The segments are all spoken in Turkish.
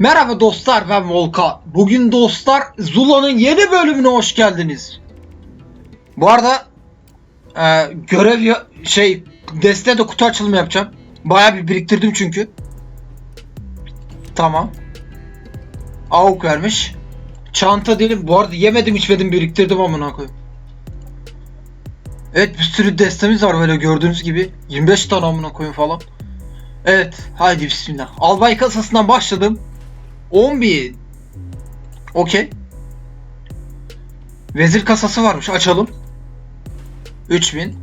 Merhaba dostlar ben Volkan. Bugün dostlar Zula'nın yeni bölümüne hoş geldiniz. Bu arada e, görev ya- şey deste de kutu açılımı yapacağım. Baya bir biriktirdim çünkü. Tamam. Avuk vermiş. Çanta değilim. Bu arada yemedim içmedim biriktirdim amına koyayım. Evet bir sürü destemiz var böyle gördüğünüz gibi. 25 tane amına koyayım falan. Evet haydi bismillah. Albay kasasından başladım. 10.000. Okey. Vezir kasası varmış. Açalım. 3000.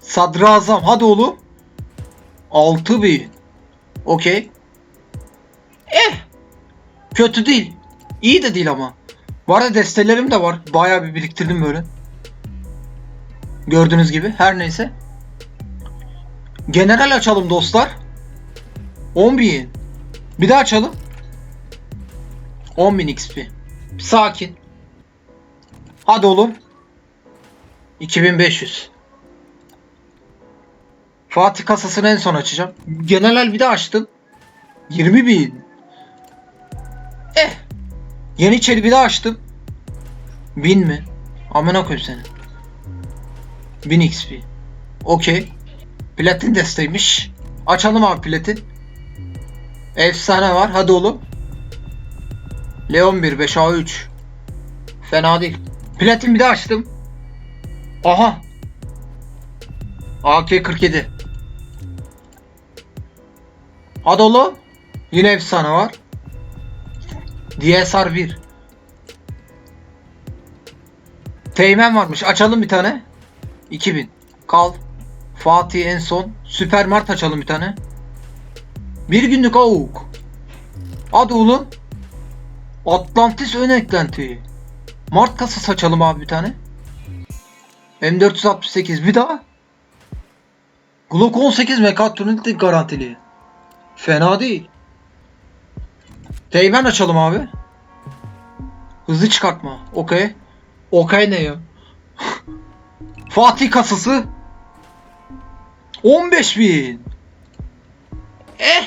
Sadrazam. Hadi oğlum. 6000. Okey. Eh. Kötü değil. İyi de değil ama. Bu arada destelerim de var. Bayağı bir biriktirdim böyle. Gördüğünüz gibi. Her neyse. General açalım dostlar. 10.000. Bir daha açalım. 10.000 XP. Sakin. Hadi oğlum. 2500. Fatih kasasını en son açacağım. General bir de açtım. 20.000. Eh. Yeniçeri bir daha açtım. 1000 mi? Amına koyayım seni. 1000 XP. Okey. Platin desteymiş. Açalım abi platin. Efsane var. Hadi oğlum. Leon 1 5 A3. Fena değil. Platin bir de açtım. Aha. AK-47. Hadi oğlum. Yine efsane var. DSR 1. Teğmen varmış. Açalım bir tane. 2000. Kal. Fatih en son. Süper Mart açalım bir tane. Bir günlük avuk. Hadi oğlum. Atlantis ön eklenti. Mart kasası açalım abi bir tane. M468 bir daha. Glock 18 mekatronik garantili. Fena değil. Teğmen açalım abi. Hızlı çıkartma. Okey. Okey ne ya? Fatih kasası. 15.000. Eh.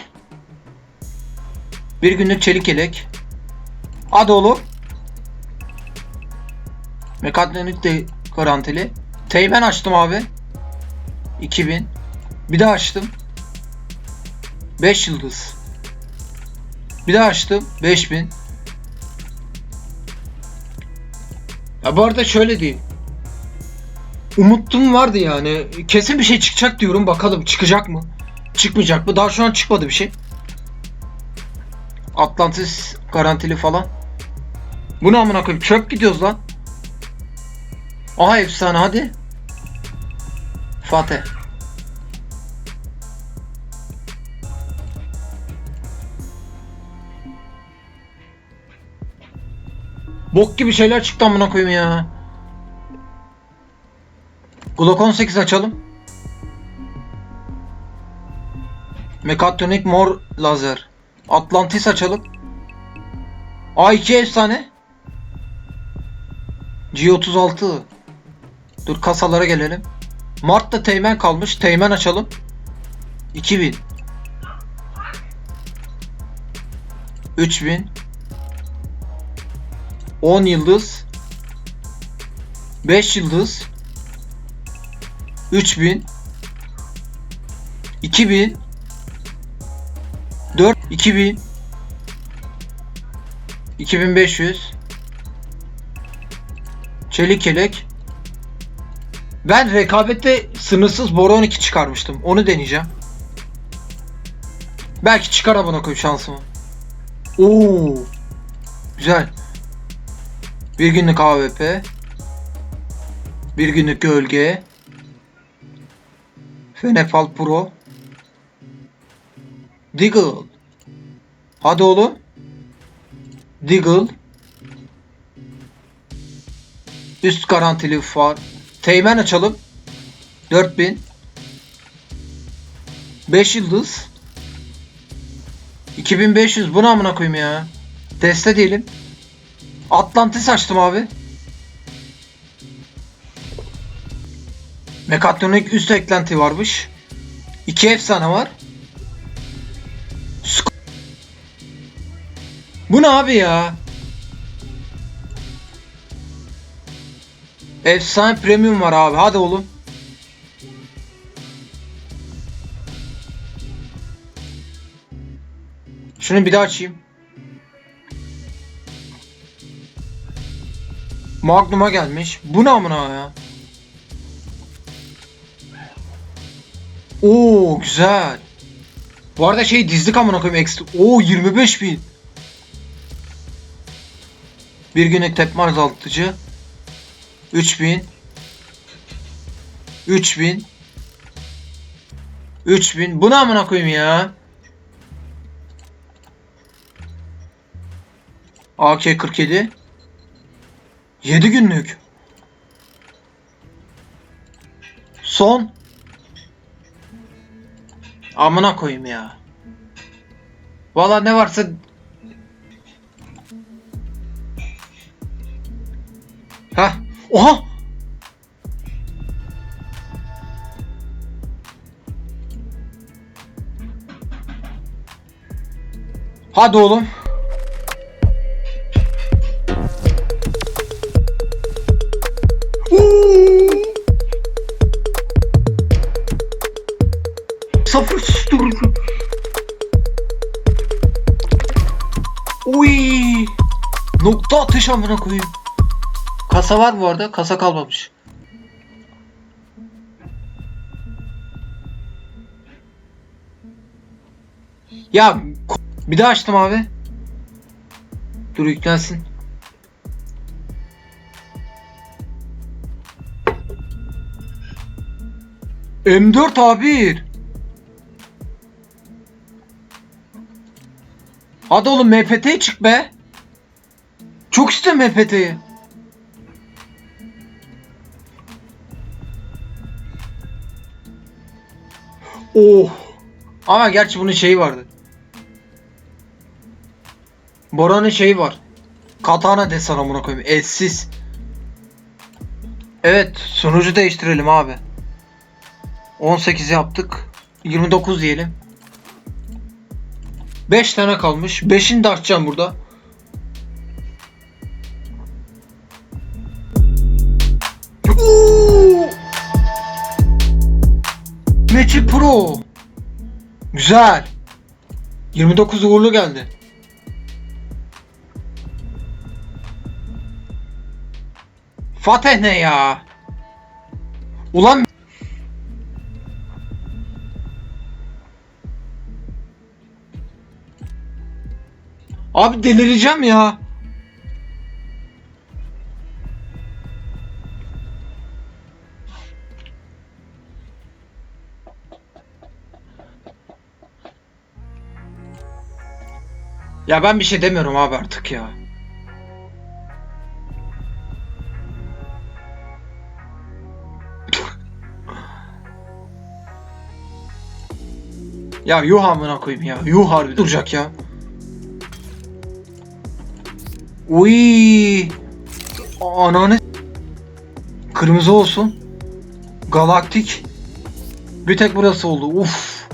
Bir günlük çelik yelek. Hadi oğlum. Mekatronik de garantili. Teğmen açtım abi. 2000. Bir daha açtım. 5 yıldız. Bir daha açtım. 5000. Ya bu arada şöyle diyeyim. Umuttum vardı yani. Kesin bir şey çıkacak diyorum. Bakalım çıkacak mı? Çıkmayacak mı? Daha şu an çıkmadı bir şey. Atlantis garantili falan. Bu ne amına koyayım? Çöp gidiyoruz lan. Aha efsane hadi. Fatih. Bok gibi şeyler çıktı amına koyayım ya. Glock 18 açalım. Mekatronik mor lazer. Atlantis açalım. A2 efsane. G36. Dur kasalara gelelim. Mart'ta teğmen kalmış. Teğmen açalım. 2000. 3000. 10 yıldız. 5 yıldız. 3000. 2000. 4 2000. 2500. Çelik yelek. Ben rekabette sınırsız boru 12 çıkarmıştım. Onu deneyeceğim. Belki çıkar abone koyup şansımı. Oo. Güzel. Bir günlük AWP. Bir günlük gölge. Fenefal Pro. Deagle. Hadi oğlum. Deagle. Üst garantili far. Teğmen açalım. 4000. 5 yıldız. 2500 bunu amına koyayım ya. Deste diyelim. Atlantis açtım abi. Mekatronik üst eklenti varmış. İki efsane var. Bu ne abi ya? Efsane premium var abi. Hadi oğlum. Şunu bir daha açayım. Magnum'a gelmiş. Bu ne amına ya? Oo güzel. Bu arada şey dizlik amına koyayım ekstra. Oo 25 bin. Bir günlük tepme azaltıcı. 3000 3000 3000 Bu ne amına koyayım ya? AK-47 7 günlük. Son. Amına koyayım ya. Valla ne varsa Oha Hadi oğlum Sıfır susturucu. Uy. Nokta atış amına koyayım. Kasa var bu arada. Kasa kalmamış. Ya bir daha açtım abi. Dur yüklensin. M4 abi. Hadi oğlum MPT'ye çık be. Çok istiyorum MPT'yi. Oh. Ama gerçi bunun şeyi vardı. Bora'nın şeyi var. Katana desen amına koyayım. Etsiz. Evet, sunucu değiştirelim abi. 18 yaptık. 29 diyelim. 5 tane kalmış. 5'ini de açacağım burada. Pro. Güzel. 29 uğurlu geldi. Fatih ne ya? Ulan Abi delireceğim ya. Ya ben bir şey demiyorum abi artık ya. ya yuh amına koyayım ya. Yuh harbi duracak ya. Uy. Ananı Kırmızı olsun. Galaktik. Bir tek burası oldu. Uf.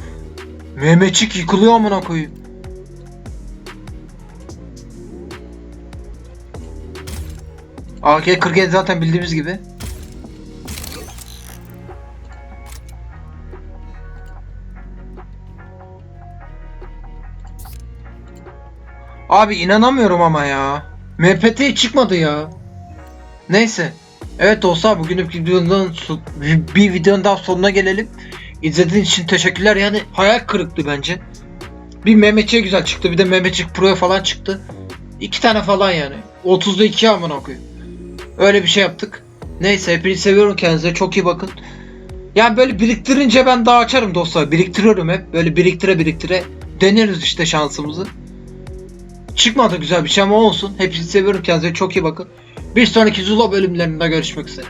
Mehmetçik yıkılıyor amına koyayım. AK-47 zaten bildiğimiz gibi. Abi inanamıyorum ama ya. MPT çıkmadı ya. Neyse. Evet dostlar bugünlük videonun bir videonun daha sonuna gelelim. İzlediğiniz için teşekkürler. Yani hayal kırıklığı bence. Bir Mehmetçi'ye güzel çıktı. Bir de Mehmetçik Pro'ya falan çıktı. İki tane falan yani. 30'da 2 amına koyayım. Öyle bir şey yaptık. Neyse hepinizi seviyorum. Kendinize çok iyi bakın. Yani böyle biriktirince ben daha açarım dostlar. Biriktiriyorum hep. Böyle biriktire biriktire deneriz işte şansımızı. Çıkmadı güzel bir şey ama olsun. Hepinizi seviyorum. Kendinize çok iyi bakın. Bir sonraki Zula bölümlerinde görüşmek üzere.